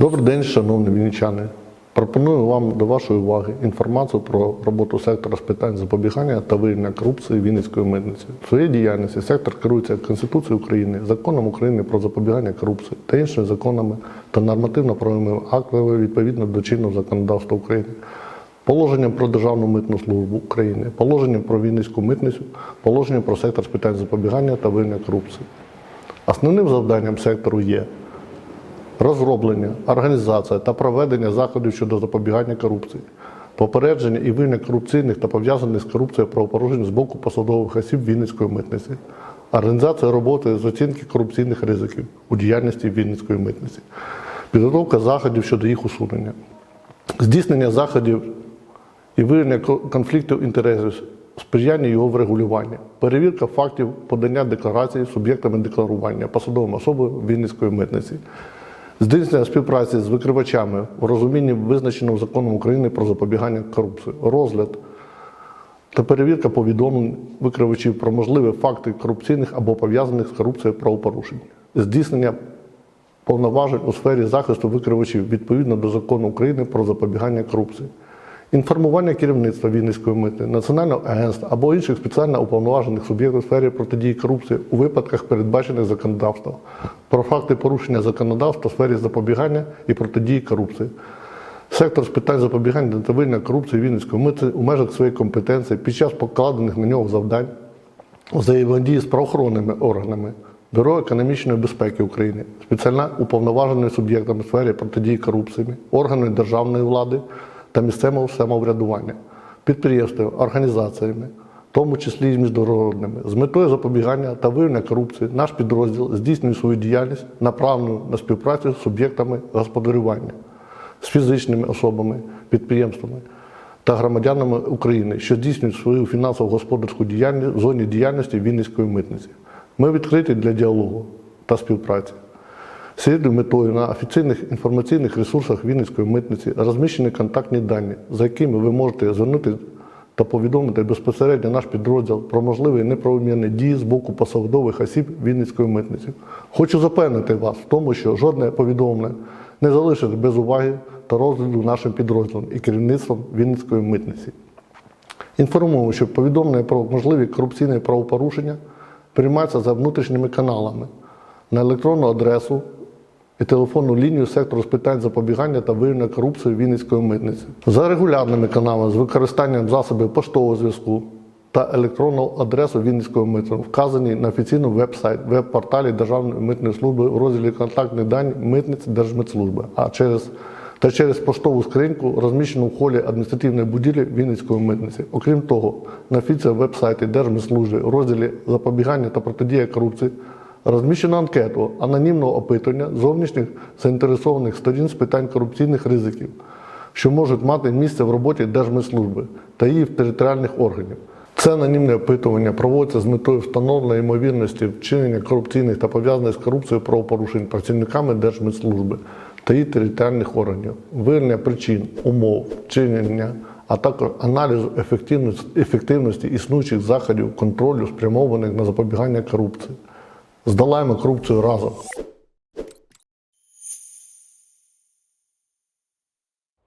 Добрий день, шановні вінничани. Пропоную вам до вашої уваги інформацію про роботу сектора з питань запобігання та виявлення корупції Вінницької митниці. В своїй діяльності сектор керується Конституцією України, законом України про запобігання корупції та іншими законами та нормативно-правовими актами відповідно до чинного законодавства України. Положенням про Державну митну службу України, положенням про Вінницьку митницю, положенням про сектор з питань запобігання та виявлення корупції. Основним завданням сектору є розроблення, організація та проведення заходів щодо запобігання корупції, попередження і виявлення корупційних та пов'язаних з корупцією правопорушень з боку посадових осіб Вінницької митниці, організація роботи з оцінки корупційних ризиків у діяльності Вінницької митниці, підготовка заходів щодо їх усунення, здійснення заходів і виявлення конфліктів інтересів, сприяння його врегулювання, перевірка фактів подання декларацій суб'єктами декларування посадовими особами Вінницької митниці, здійснення співпраці з викривачами у розумінні визначеного законом України про запобігання корупції, розгляд та перевірка повідомлень викривачів про можливі факти корупційних або пов'язаних з корупцією правопорушень, здійснення повноважень у сфері захисту викривачів відповідно до закону України про запобігання корупції, інформування керівництва Вінницької митни, національного агентства або інших спеціально уповноважених суб'єктів у сфері протидії корупції у випадках, передбачених законодавством, про факти порушення законодавства у сфері запобігання і протидії корупції. Сектор з питань запобігання та виявлення корупції Вінницької митни у межах своєї компетенції під час покладених на нього завдань взаємодії з правоохоронними органами, Бюро економічної безпеки України, спеціально уповноваженими суб'єктами сфері протидії корупції, органами державної влади та місцевого самоврядування, підприємствами, організаціями, в тому числі і міжнародними, з метою запобігання та виявлення корупції наш підрозділ здійснює свою діяльність направлену на співпрацю з суб'єктами господарювання, з фізичними особами, підприємствами та громадянами України, що здійснюють свою фінансово-господарську діяльність в зоні діяльності Вінницької митниці. Ми відкриті для діалогу та співпраці. З метою на офіційних інформаційних ресурсах Вінницької митниці розміщені контактні дані, за якими ви можете звернути та повідомити безпосередньо наш підрозділ про можливі неправомірні дії з боку посадових осіб Вінницької митниці. Хочу запевнити вас в тому, що жодне повідомлення не залишить без уваги та розгляду нашим підрозділом і керівництвом Вінницької митниці. Інформуємо, що повідомлення про можливі корупційні правопорушення приймаються за внутрішніми каналами на електронну адресу і телефонну лінію сектору з питань запобігання та виявлення корупції Вінницької митниці за регулярними каналами з використанням засобів поштового зв'язку та електронну адресу Вінницької митниці, вказані на офіційному веб-сайт, веб-порталі Державної митної служби у розділі контактні дані митниці Держмитслужби, а через та через поштову скриньку, розміщену в холі адміністративної будівлі Вінницької митниці. Окрім того, на офіційному веб-сайті Держмитслужби у розділі запобігання та протидія корупції розміщено анкету анонімного опитування зовнішніх заінтересованих сторін з питань корупційних ризиків, що можуть мати місце в роботі Держмитслужби та її територіальних органів. Це анонімне опитування проводиться з метою встановлення ймовірності вчинення корупційних та пов'язаних з корупцією правопорушень працівниками Держмитслужби та її територіальних органів, виявлення причин, умов, вчинення, а також аналізу ефективності, ефективності існуючих заходів контролю, спрямованих на запобігання корупції. Здолаємо корупцію разом.